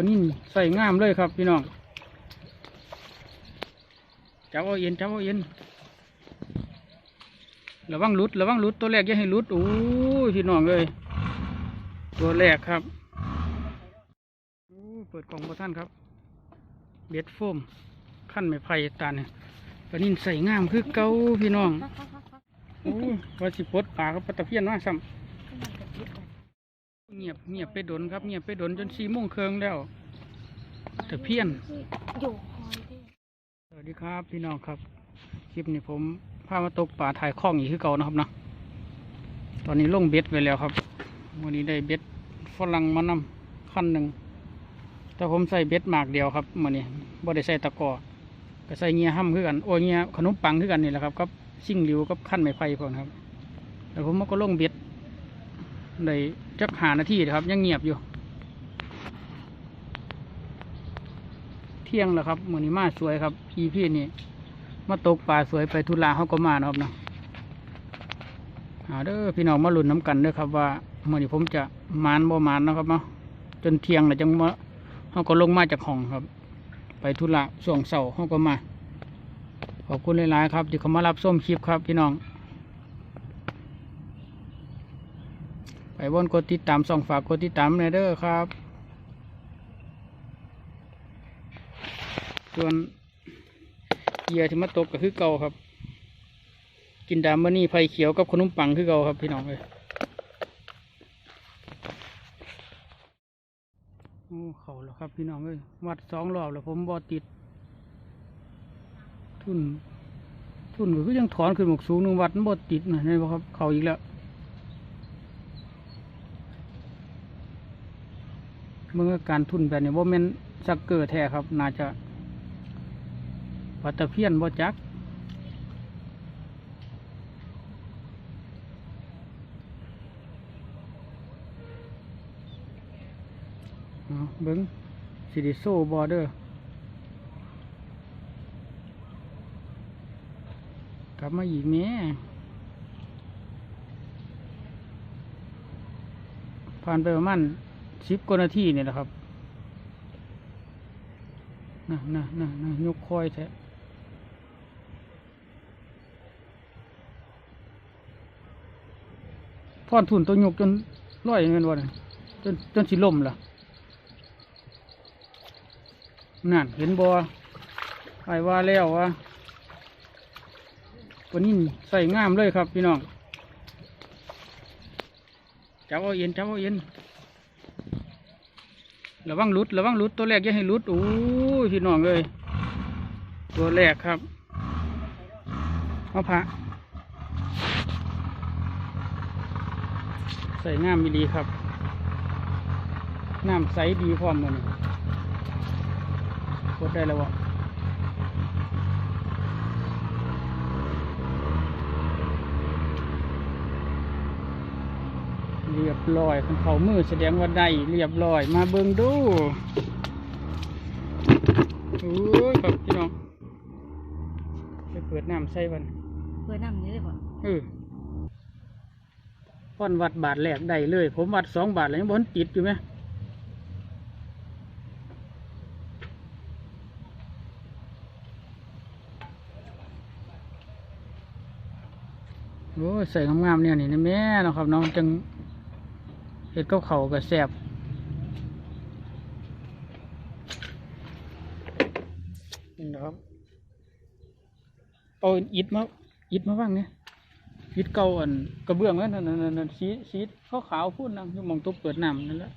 วันนี้ใส่งามเลยครับพี่น้องจับเอาเย็นจับเอาเย็นระวังหลุดระวังหลุดตัวแรกอย่าให้หลุดโอ้ยพี่น้องเลยตัวแรกครับเปิดกล่องพระท่านครับเบ็ดโฟมขั้นไม้ไผ่ตาเนี่ยปนินใส่งามคือเก่าพี่น้องโอ้ว่าสิปดปลากับปลาตะเพียนว่าซ้ำ เงียบเงียบไปดนครับเงียบไปดนจนสี่โมงเคืองแล้วตะเพียนอยู่คอยดิสวัสดีครับพี่น้องครับ คลิปนี้ผมพามาตกป่าถ่ายคล้องอีกคือเก่านะครับเนาะตอนนี้ลงเบ็ดไปแล้วครับวันนี้ได้เบ็ดฝรั่งมานำขั้นหนึ่งแต่ผมใส่เบ็ดหมากเดียวครับวันนี้บ่ได้ใส่ตะกร้อก็ใส่เงียห้ำคือกันโอ้ยเงียขนมปังคือกันนี่แหละครับกับซิ่งหลิวกับขั้นไม้ไผ่พวกนะครับแล้วผมก็ลงเบ็ด ได้จักหานาทีนะครับ ยังเงียบอยู่ เที่ยงแล้วครับมือนี้มาสวยครับพี่พี่นี่มาตกปลาสวยไปทุลาเขาก็มานะครับเนาะหาเด้อพี่น้องมาลุ้นน้ำกันเด้อครับ ว่ามือนี้ผมจะมานบ่มานเนาะครับเนาะจนเที่ยงแล้วจังมาเขาก็ลงมาจากห้องครับ ไปทุระส่วงเสาเขาก็มาขอบคุณหลายๆครับที่เขามารับส้มคลิปครับพี่น้อง ไปบนกดติดตามส่องฝากกดติดตามเลเด้อครับ ส่วนเหยื่อที่มาตกก็คือเก่าครับ กินดามเมานี่ไฟเขียวกับขนมปังคือเก่าครับพี่น้องเลยโอ้เขาแล้วครับพี่น้องเลยวัดสองรอบแล้วผมบอติด ทุน ทุนก็ยังถอนขึ้นหมกสูงหนึ่งวัดบอติดนะนี่บ่ครับ เขาอีกแล้ว มื่อการทุนแบบนี้ว่าแม่นสักเกอร์แท้ครับ น่าจะปลาตะเพียนบ่จักเบิ้งสิริโซบอเดอร์กลับมาอีกแม่ผ่านไปประมาณ สิบกว่านาทีเนี่แหละครับนะนะนะนะยกคอยแท้พอนทุนตัวยกจนร้อยเงินวันจนจนสิล่มล่ะนั่นเห็นบอไอ้ว่าแล้วว่าวันนี้ใส่งามเลยครับพี่น้องจับเอาเย็นจับเอาเย็น ระวังหลุดระวังหลุดตัวแรกอย่าให้หลุดโอ้ยพี่น้องเลย ตัวแรกครับเอาพระใส่งามมีดีครับ น้ำใสดีพร้อมมันกดได้แล้ววะ เรียบร้อยของเขามือแสดงว่าได้เรียบร้อย มาเบิ่งดูโอ้ยครับพี่น้องไปเปิดน้ำใส่วันเพื่อนน้ำนี้เลยป่ะเออพ่อนวัดบาทแรกได้เลย ผมวัดสองบาทแล้วยังบนติดอยู่ไหมโอ้ยใส่งามๆเนี่ยนี่นะแม่เนาะครับน้องจังเห็ ดกับเขาวกับแสบนี่นะครับเอาอิฐมาอิฐมาบ้างเนี่ยอิฐเก่าอันกระเบื้องนั่นนั่นนั่นนั่นสีสีขาวขาวพูดนะอยู่มองตัวเปิดน้ำนั่นแหละ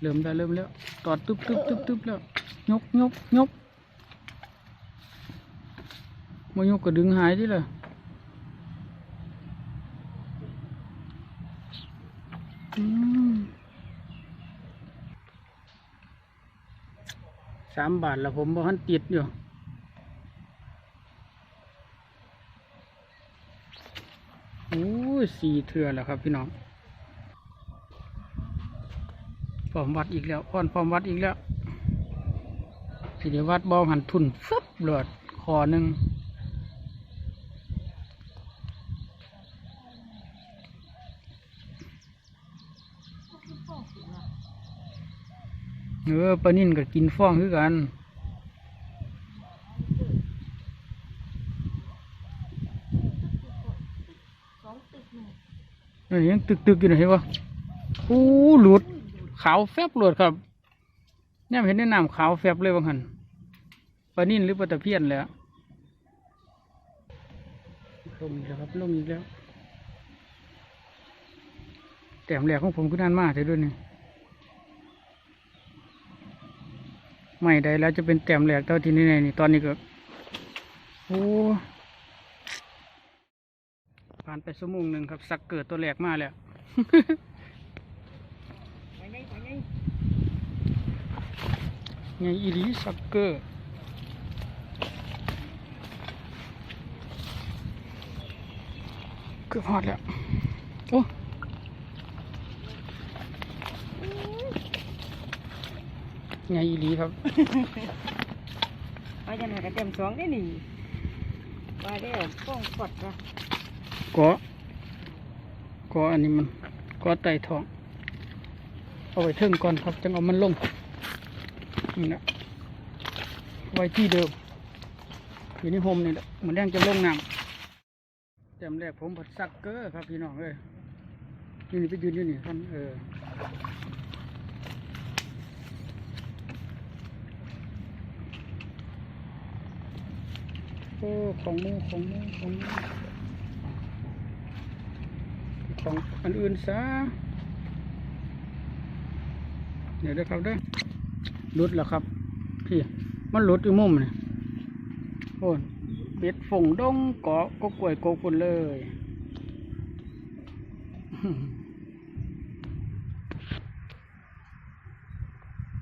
เริ่มแล้วเริ่มแล้วตอดตึ๊บตึ๊บตึ๊บตึ๊บแล้วยกยกยก มายกก็ดึงหายดิเลยอืมสามบาทล้วผมบอกท่านติดอยู่โอ้ยสี่เถื่อแล้วครับพี่น้องพร้อมวัดอีกแล้วพ่อนพร้อมวัดอีกแล้วสิเดียววัดบอหันทุนฟึบเลือดคอหนึ่ง เออปลานิ่นก็กินฟ้องคือกันสองตึกหนึ่งนั่นยังตึกๆอยู่นะเห็นปะอู้หลุด ขาวแฟบหลุดครับเนี่ยเห็นในน้ำขาวแฟบเลยบางหันปลานิ่นหรือปลาตะเพียนแหล้วลงอีกแล้วครับลงอีกแล้ว แต้มแรกของผมคือนานมากเลยด้วยนี่ ไม่ได้แล้วจะเป็นแต้มแรกเท่าที่นี่นี่ตอนนี้ก็โอ้ผ่านไปชั่วโมงหนึ่งครับสักเกิดตัวแรกมาแล้วไงอีลีสักเกอร์เกือบหอดแล้วโอ้ ไงอีหลีครับไปจังไหนกันเต็มสองได้หนิไปได้ป้องกดละกอกออันนี้มันกอไต่ทอง เอาไว้เทิงก่อนครับจังเอามันลงนี่นะไว้ที่เดิมอยู่ในโฮมนี่แหละเหมือนแดงจะลงน้ำแต้มแรกผมผัดซักเกอร์ครับพี่น้องเอ้ยนี่นี่ไปยืนอยู่นี่ท่านเออ ของหมูของหมูของมูของอันอื่นซะเดี๋ยวเด้อครับเด้อลุดแล้วครับพี่มันลุดอยู่มุมนี่โอ้เป็ดฝงดงเกาะก็กล้วยโกกุนเลย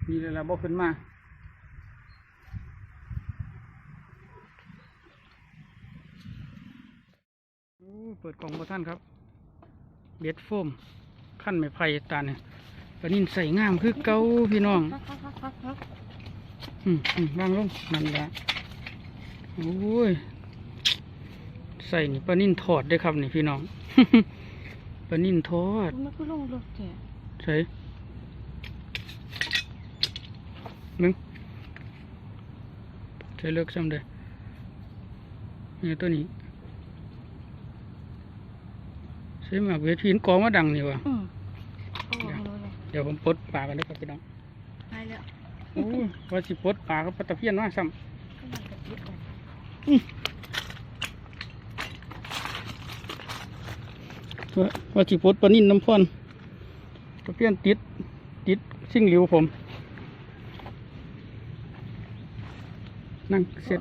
นี่เลยละบอกขึ้นมา โอ้เปิดกล่องประท่านครับ เบ็ดโฟมขั้นไม้ไผ่ตาเนี่ยปลานินใส่งามคือเก้าพี่น้องพักพักพักพักพักอืมอืมวางลงนั่นละโอ้ย ใส่นี่ปลานินทอดได้อครับนี่พี่น้องปลานินทอดมันก็ลงรถแกใช่มึงใช้เลือกซ้ำเลยนี่ตัวนี้ ใช่หมากเวทีนกองมาดังนี่วะอืมโอ้โหเลยเดี๋ยวผมปลดปลากันนะครับพี่น้องไปแล้วโอ้ยว่าสิปลดปลากับปลาตะเพียนมาซ้ก็มันกระยิบไปำว่าว่าสิปลดปลานิ่นน้ำพอนตะเพียนติดติดสิ่งเหลวผม นั่งเสร็จ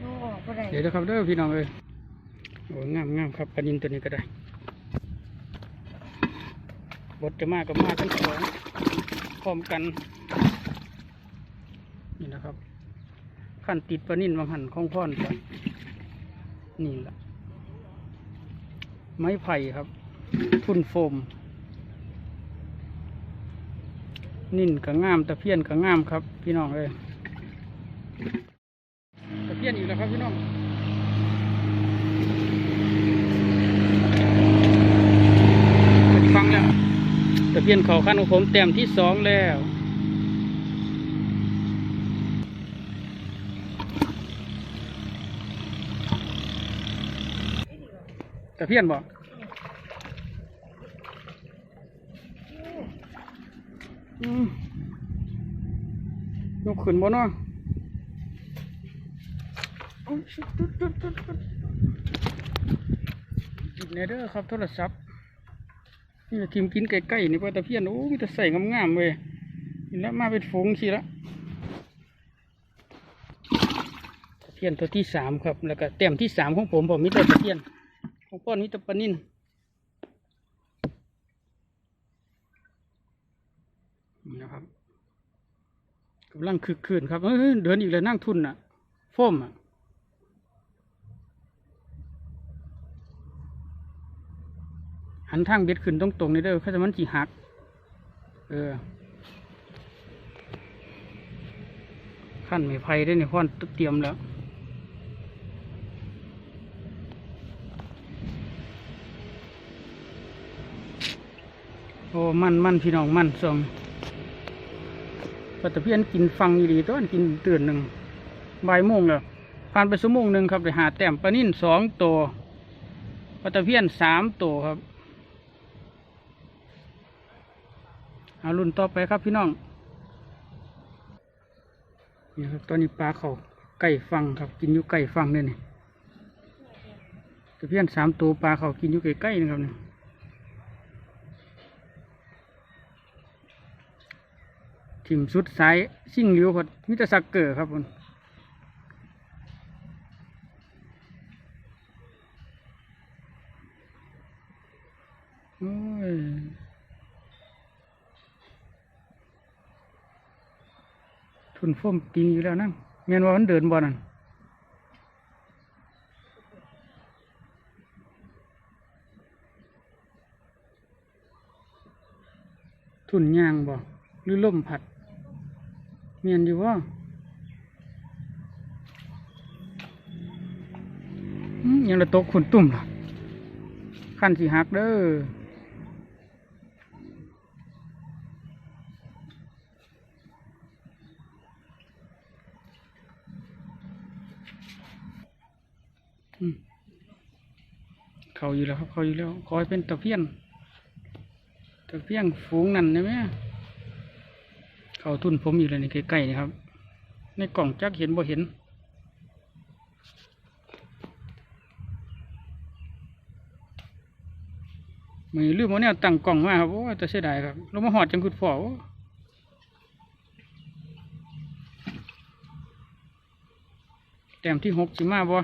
โอ้ออกไปไหนเดี๋ยวนะครับเด้อพี่น้องเอ้ยโอ้ยงามงามครับปลานินตัวนี้ก็ได้ บดจะมากับมากทั้งสองพร้อมกัน นี่นะครับ ขั้นติดปลานินบางหันของพ่อนไปนี่แหละไม้ไผ่ครับ ทุ่นโฟม นิ่นกับงามตะเพียนกับงามครับ พี่น้องเอ้ยตะเพียนอีกแล้วครับพี่น้องแล้วตะเพียนเขาขั้นของผมแต้มที่สองแล้วตะเพียนบอกยกขึ้นบ่เนาะเอาชุดตุ๊ดตุ๊ดตุ๊ดตุ๊ดหยิบแหน่เด้อครับโทรศัพท์ นี่ทีมกินใกล้ๆนี่ปลาตะเพียนโอ้มีแต่ใส่งามๆเว้ยแล้วมาเป็นฝูงสิละตะเพียนตัวที่สามครับ แล้วก็แต้มที่สามของผมผมมีแต่ตะเพียนของป้อนมีแต่ปลานิ่นนี่นะครับกำลังคึกคืนครับเเดินอีกแล้วนั่งทุนอะ โฟมอะ หันทางเบ็ดขึ้นตรงๆนี่เด้อเขาจะมันจีหัก เออขั้นไม่ไผ่ได้ในข้อนเตรียมแล้วโอ้มันมันพี่น้องมันสองปัตะเพียนกินฟังอยู่ดีตัวอันกินตื่นหนึ่งบ่ายโมงแล้วผ่านไปชั่วโมงหนึ่งครับไปหาแต้มปลานิ่นสองตัวปลาตเพียนสามตัวครับ เอารุ่นต่อไปครับพี่น้องนี่ครับตอนนี้ปลาเขาไก่ฟังครับกินอยู่ไก่ฟังเนี่ยนี่ตะเพียนสามตัวปลาเขากินอยู่ใกล้ๆนะครับเนี่ยทิมสุดซ้ายชิ่งเลี้ยวครับมิตรสักเกอร์ครับผมโอ้ย ทุนฟ้มปิงอยู่แล้วนั่นเมียนว่ามันเดินบ่นั่นทุนยางบ่หรือล่มผัด เมียนอยู่ว่าอยังละตกขุนตุ่มล่ะขั้นสีหักเด้อ เขาอยู่แล้วครับเขาอยู่แล้วคอยเป็นตะเพียนตะเพียงฝูงนั่นได้ไหมเขาทุ่นผมอยู่เลยในใกล้ๆนี่ครับ ในกล่องจักเห็นบ่เห็นมือลืมว่าแนวตั้งกล่องมาครับโอ้ยแต่เสียดายครับเรามาหอดจังคุดฝอโอ้แต้มที่หกสิมาบ่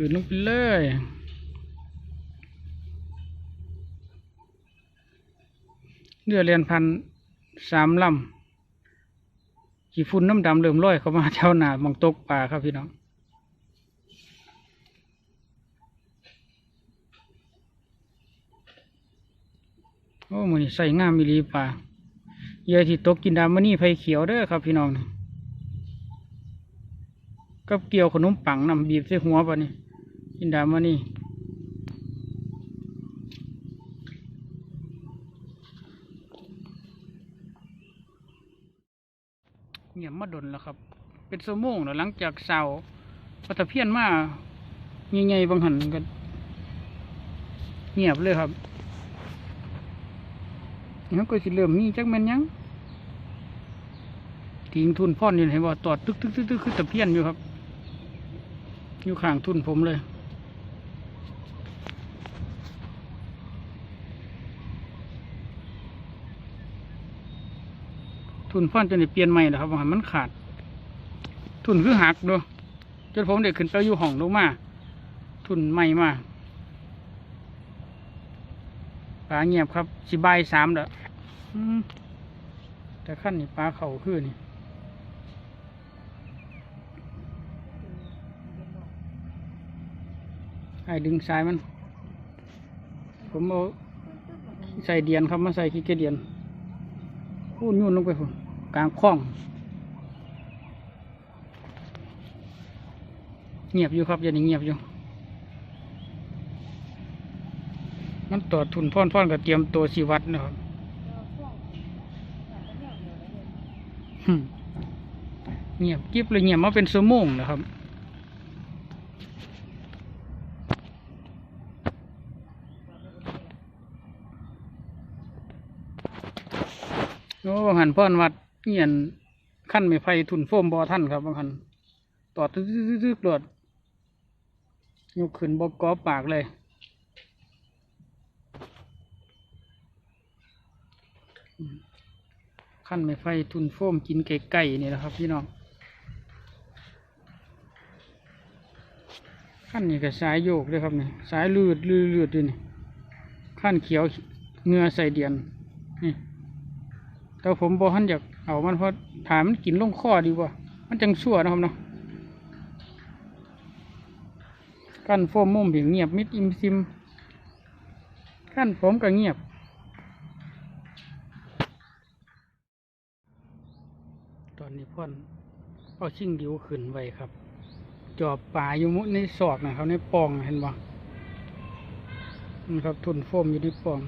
คืนลงไปเลยเรือเรียนพันสามลำขี่ฝุ่นน้ำดำเริ่มลอยเข้ามาแถวหนาหมองตกปลาครับพี่น้องโอ้มันใส่งามมีรีปลาเหยื่อที่ตกกินดามานี่ไฟเขียวเด้อครับพี่น้องกับเกี่ยวขนมปังนำบีบใส่หัวปะนี่ กินดามานี่เงียบมาดนแล้วครับ เป็นสมงแล้วหลังจากเสาปัตะเพียนมาใหญ่ๆบางหันก็เงียบเลยครับแล้วก็สิเริ่มมีจักแม่นยังทิ้งทุนพ่อนอยู่เห็นบ่ตอดตึกตึกตึกตึกคือตะเพียนอยู่ครับ อยู่ข้างทุนผมเลย ทุนพ่อนจนได้เปลี่ยนใหม่แล้วครับว่ามันขาด ทุนคือหักเด้วยจนผมเด็กขึ้นไปอยู่ห้องลงมา ทุนใหม่มาปลาเงียบครับสิบายสามเด้อแต่ขั้นนี่ปลาเข่าคือนี่ให้ดึงสายมัน ผมเอาใส่เดียนครับมาใส่ขี้เกียจเดียน พูดยุ่นลงไปผมกลางคลอง เงียบอยู่ครับย่านี้เงียบอยู่ มันต่อทุนพ่อนพ่อนกับเตรียมตัวสีวัดนะครับเงียบกิ๊บเลยเงียบมาเป็นชั่วโมงนะครับ โอ้บางหันพ่อนวัดเงียนขั้นไม่ไฟทุนโฟมบอท่านครับบางหันต่อตึ๊กๆๆๆโดดยกขึ้นบกกอปากเลย ขั้นไม่ไฟทุนโฟมกินไก่ไก่นี่นะครับ พี่น้องขั้นนี้ก็สายโยกเลยครับนี่สายลืดลืดลืดอยู่นี่ขั้นเขียวเงือใส่เดียนนี่ แต่ผมบอกท่นอยากเอามันเพราะถามมันกินลงคอดีกว่า มันจังชั่วนะครับเนาะขั้นโฟมมุมเพียงเงียบมิดอิมซิมขั้นผมก็เงียบ ตอนนี้พ่อนเอาชิ่งดิวขึ้นไว้ครับ จอบป่าอยู่มุในศอกนะครับในปองเห็นบ่นี่ครับทุนโฟมอยู่ที่ปอง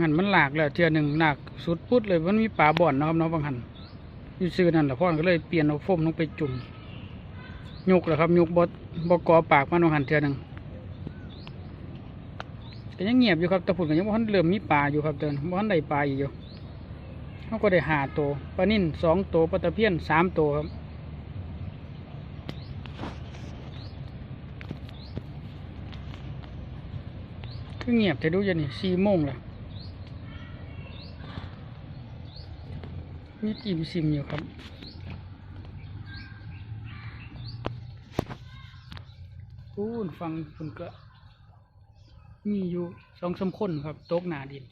หันมันหลากแล้วเทียหนึ่งหลากสุดปุ๊ดเลยมันมีปลาบ่อนนะครับเนาะบางหันอยู่ซื้อนั่นแหละพ่อก็เลยเปลี่ยนเอาโฟมลงไปจุ่มยกแหละครับยกบดบกอปากมันเอาหันเทียหนึ่งก็ยังเงียบอยู่ครับตะพุ่นก็ยังบ่ทันเริ่มมีปลาอยู่ครับเดินบ่ทันได้ปลาอีกอยู่เขาก็ได้หาตัวปลานิ่นสองตัวปลาตะเพียนสามตัวครับคือเงียบแต่ดูจะนี่สี่โมงแล้ว มีจิมซิมอยู่ครับพูนฟังคุณก็ มีอยู่สองสามคนครับโต๊กหนาดิน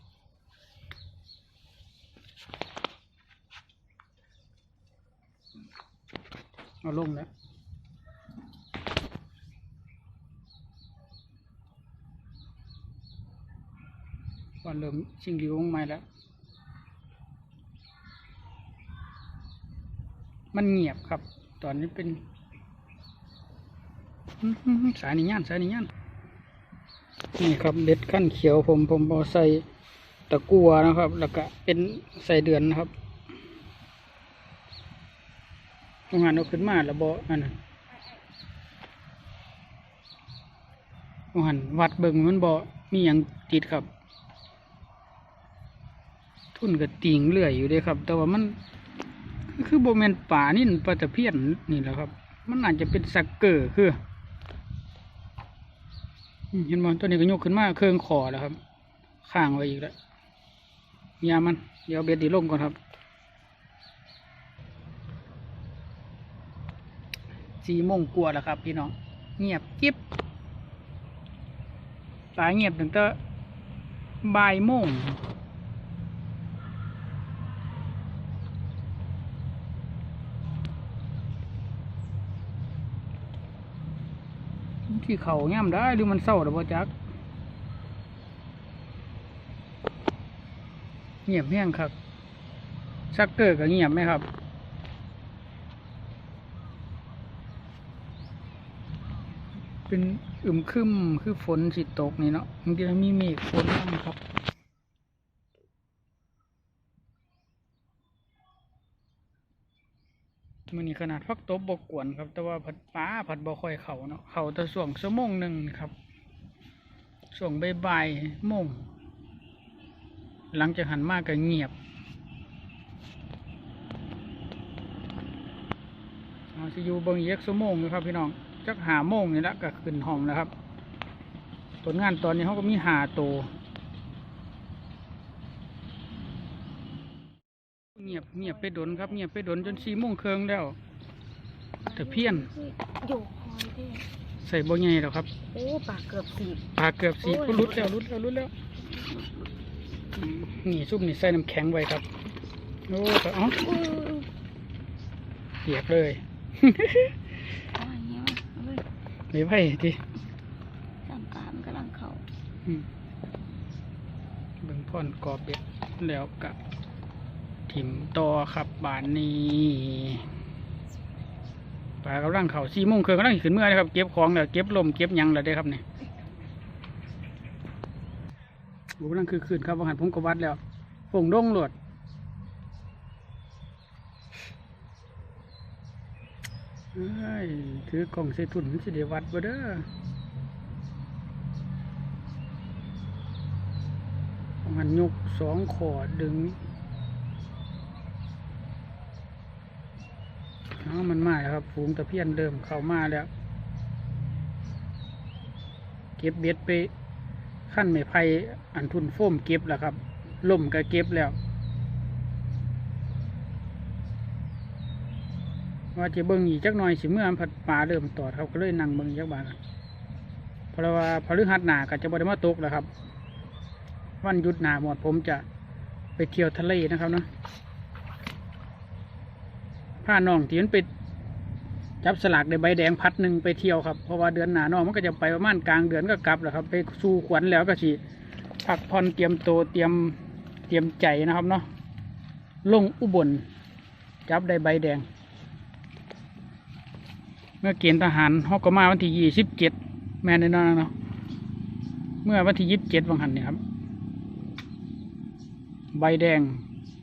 เอาลงแล้ววันเริ่มชิงหลิวงไม้แล้ว มันเงียบครับ ตอนนี้เป็นสายนิย่านสายนิย่านนี่ครับเบ็ดขั้นเขียวผมผมเอาใส่ตะกัวนะครับ แล้วก็เป็นใส่เดือนนะครับทำงานเอาขึ้นมาแล้วบออันนั้นเอาหันวัดเบิ่งมันบอมีอย่างติดครับ ทุนกับติงเลื่อยอยู่เด้ครับ แต่ว่ามัน คือโบแมนป่านี่ปลาตะเพียนนี่แหละครับ มันอาจจะเป็นสักเกอร์คือเห็นมั้ตัวนี้ก็ยกขึ้นมาเครื่องคอแล้วครับ ข้างไว้อีกแล้วยามันเดี๋ยวเบ็ดดีลงก่อนครับสี่โมงกลัวาแล้วครับ พี่น้อง เงียบกิ๊บสายเงียบถึงแต่บ่ายโมง ที่เขาย่ำได้หรือมันเศร้าหรือบ่จักเงียบแห้งครับซักเกอร์ก็เงียบไหมครับ เป็นอึมครึมคือฝนสิตกนี่เนาะบางทีมันมีเมฆฝนบ้างครับ มันนี่ขนาดพักตบบกวนครับ แต่ว่าผัดป้าผัดบ่ค่อยเขาเนาะเขาแต่ส่วงชั่วโมงหนึ่งครับส่วงใบ่ายๆโมงหลังจากหันมากก็เงียบเอาสิอยู่เบิ่งอีกจักชั่วโมงนะครับ พี่น้องจักหาโมงนี่ละก็ขึ้นห้องแล้วครับผลงานตอนนี้เขาก็มีหาโตวเงียบ เงียบไปดนครับเงียบไปดนจนสี่โมงเคืองแล้วแต่เพี้ยนโยกคอยเด้ใส่บ่ใหญ่แล้วครับโอ้ปากเกือบสีบปลาเกือบสีโอ้ยก็รุดแล้วรุดแล้วรุดแล้วอืมนี่ซุปนี่ใส่น้ำแข็งไว้ครับโอ้แต่เอ๋ออุ้ยเปียกเลยเอาอย่างเงี้ยเอาเลยไม่ไผ่ทีร่างกายมันกำลังเข้าอืมเบิ่งพ่อนกรอบเบ็ดแล้วกับ ถิ่มต่อครับบานนี้ปลากำลังเข่าสี่โมงคืนกำลังขึ้นเมื่อนะครับ เก็บของแล้วเก็บลมเก็บยังแล้วได้ครับเนี่ยโอ้กำลังคือคืนครับวังหันผมกวัดแล้วฝงดงโหลดถือกล่องใส่ถุนสิเดวัดบ่เด้อมันยกสองขอดึง เอามันมาแล้วครับฝูงตะเพียนเดิมเข้ามาแล้ว เก็บเบ็ดไปขั้นไม้ไผ่อันทุนโฟมเก็บแล้วครับล่มก็เก็บแล้ว ว่าจะเบิ่งอีกจักหน่อยสิเมื่อผัดปลาเริ่มตอดเขาก็เลยนั่งเบิ่งจักบาทกันเพราะว่าพฤหัสหนาก็จะบ่ได้มาตกแล้วครับ วันหยุดหนาหมดผมจะไปเที่ยวทะเลนะครับเนาะ พาน้องที่มันไปจับสลากได้ใบแดงพัดหนึ่งไปเที่ยวครับเพราะว่าเดือนหนาน้องมันก็จะไปประมาณกลางเดือนก็กลับแหละครับ ไปสู่ขวัญแล้วก็สิพักผ่อนเตรียมโตเตรียมเตรียมใจนะครับเนาะลงอุบลจับได้ใบแดง เมื่อเกณฑ์ทหารเขาก็มาวันที่ยี่สิบเจ็ดแม่นแน่นอนเนาะเมื่อวันที่ยี่สิบเจ็ดวันหันเนี่ยครับ ใบแดง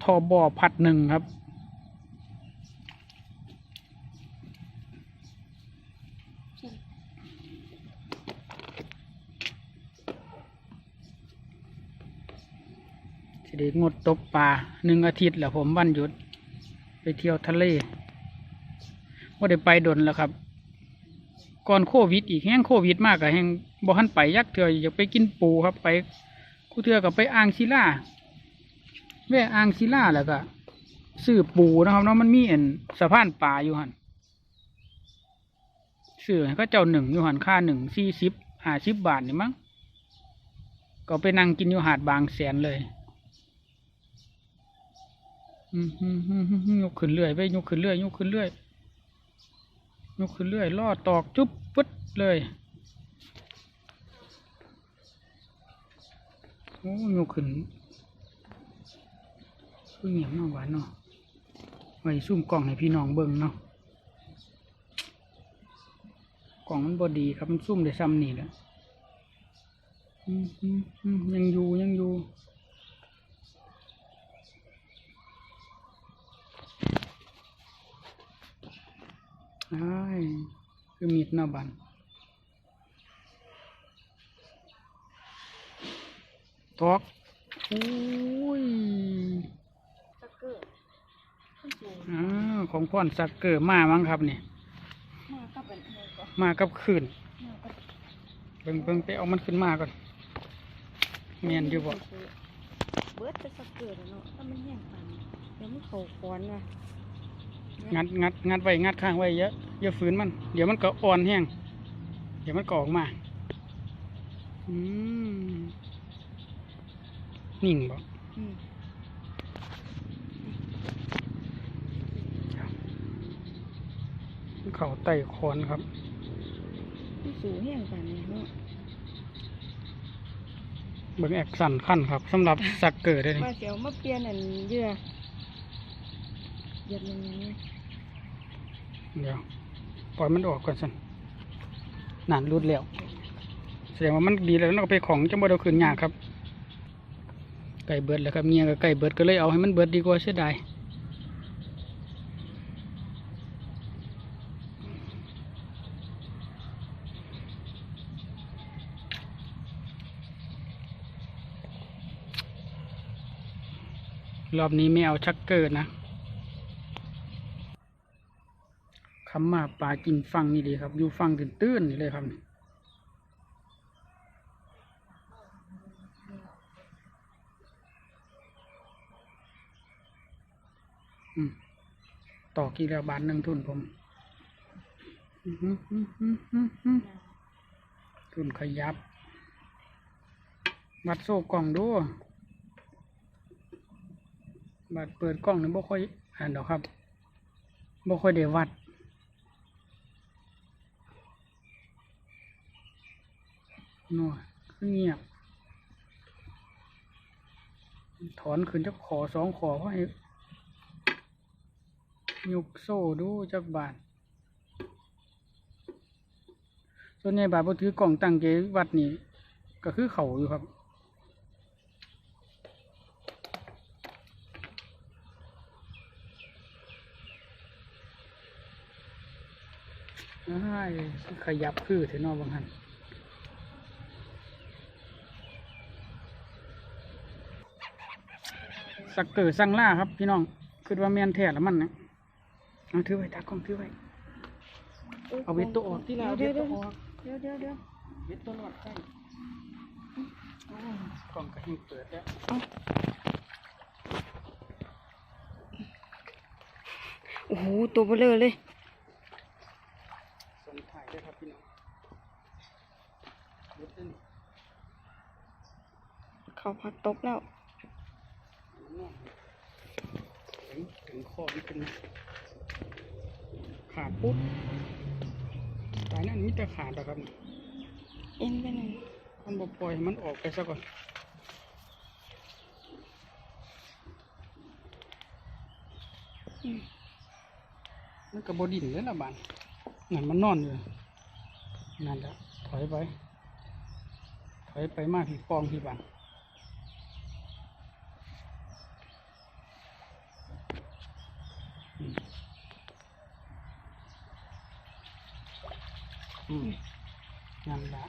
ทอบอพัดหนึ่งครับ ด้งดตกปลาหนึ่งอาทิตย์แหละผมวันหยุด ไปเที่ยวทะเลว่าได้ไปดนแล้วครับ ก่อนโควิดอีกแห้งโควิดมากกับแห้งบ่หันไปยักเถื่ออยากไปกินปูครับ ไปกูเถื่อกับไปอ่างศิลาแว่อ่างศิลาแล้วก็ซื้อปูนะครับเนาะมันมีเอ็นสะพานป่าอยู่หันซื้อให้เขาเจ้าหนึ่งอยู่หันค่าหนึ่งสี่สิบห้าสิบบาทนี่มั้งก็ไปนั่งกินอยู่หาดบางแสนเลย ยกขึ้นเรื่อยไปยกขึ้นเรื่อยยกขึ้นเรื่อยยกขึ้นเรื่อยล่อตอกจุ๊บปึ๊ดเลยโอ้ยกขึ้นคือเงียบเนาะหวานเนาะไว้ซุ่มกล่องให้พี่น้องเบิ่งเนาะกล่องมันบอดีครับมันซุ่มได้ซ้ำนี่แหละยังอยู่ยังอยู่ ใช่คือมีดหน้าบันตอกอุ้ยสักเกอร์ขึ้นสูงอ่าของพ่อนสักเกอร์มามั้งครับเนี่ยมากก็เป็นอะไรก่อนมากับคืนมากก็เบิ่งเบิ่งไปเอามันขึ้นมาก่อนเมียนอยู่บ่เบิร์ดไปสักเกอร์แล้วเนาะถ้ามันแห้งปันเดี๋ยวมันเข่าคอนว่ะ งัดงัดงัดไว้งัดข้างไว้เยอะอย่าฝืนมัน เดี๋ยวมันก็อ่อนแห้งเดี๋ยวมันก็ออกมาอืมนิ่งบ่อืมเขาไต่คอนครับมันสูงแห้งปันเนี่ยเนาะเบิ่งแอกสันขั้นครับสำหรับสักเกิดได้นี่มาเดี๋ยวมาเปลี่ยนอันเหยื่อเหยียบยังไง เดี๋ยวปล่อยมันออกก่อนสันนานรุดแล้วแสดงว่ามันดีแล้วเราก็ไปของจังบ่ได้เอาขึ้นยากครับ ไก่เบิดแล้วครับเมียกับไก่เบิดก็เลยเอาให้มันเบิดดีกว่าเสียดายรอบนี้ไม่เอาชักเกิดนะ คำมาปลากินฟังนี่ดีครับอยู่ฟังตื้นๆนี่เลยครับต่อกี่แล้วบาทหนึ่งทุนผมทุนขยับ บัดโซ่กล่องดูบัดเปิดกล้องนี่บ่ค่อยอ่านดอกครับบ่ค่อยได้วัด นัวคือเงียบ ถอนขึ้นจักขอสองขอเพราะให้ยกโซ่ดูจักบาทส่วนใหญ่บาทบ่ถือกล่องตั้งเกวัดนี่ก็คือเขาอยู่ครับอ้ายขยับคือเถอะเนอบางหัน สักเกิดสั่งล่าครับพี่น้องคือว่าแมนแท้ละมันนะเอาถือไว้ตากล้องถือไว้เอาเวทตัวออกที่แล้วเดี๋ยวเวทเดี๋ยวตัวออกเดี๋ยวเดี๋ยวเดี๋ยวเว็ดตัวรอดใช่กล่องก็ให้เปิดแล้วโอ้โหตัวเบลอเลยส่งถ่ายด้วยครับพี่น้องเว็ดตัวนี้เขาพักตบแล้ว น่องถึง ถึงคอมันเป็นขาดปุ๊บตายนั่นมิจะขาดนะครับ เอ็นไปหนึ่งมันบ่ปล่อยให้มันออกไปซะก่อนอืมมันกับบดินเลยละบานนั่นมันนอนอยู่นั่นแหละถถอยไป ถอยไปมากพี่ปองพี่บังอืมอืม นั่นละ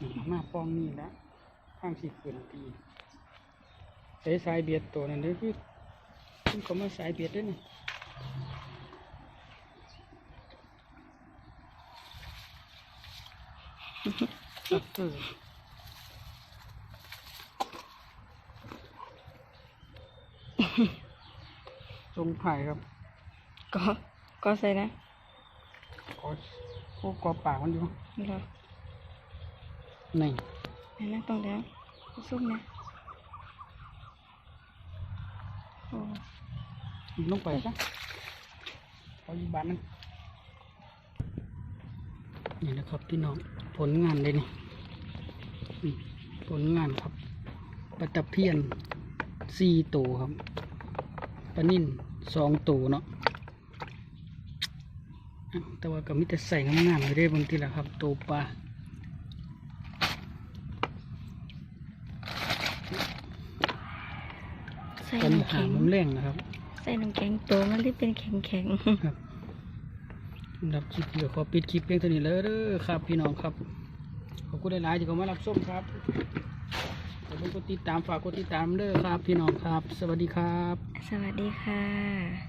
อืมาปองนี่ละข้างสิขึ้นทีใส่สายเบียดตัวนั้นเด้อคือคุณก็มาสายเบียดด้วยนี่เออ ตรงไผ่ครับก็ก็ใส่นะโอ้ยโอ้กอปากมันอยู่นี่เหรอนี่นั่นนะตรงแล้วซุ่มนะโอ้ลงไปซะเอาอีกบานหนึงนี่นะครับพี่น้องผลงานเลยนี่นี่ผลงานครับปลาตะเพียนสี่ตัวครับปลานิ่น สองตัวเนาะอะแต่ว่าก็มีแต่ใส่งามๆเลยได้บางทีละครับตัวปลาใส่ตอนนี้น้ำหาแข็งมุมแรงนะครับ ใส่น้ำแข็งตัวมันที่เป็นแข็งแข็งๆครับสำหรับคลิปเดียวขอปิดคลิปเพียงเท่านี้เลยเด้อครับ พี่น้องครับ ขอบคุณหลายๆที่เข้ามารับชมครับขอบคุณ กดติดตามฝากกดติดตามเด้อครับ พี่น้องครับ สวัสดีครับ สวัสดีค่ะ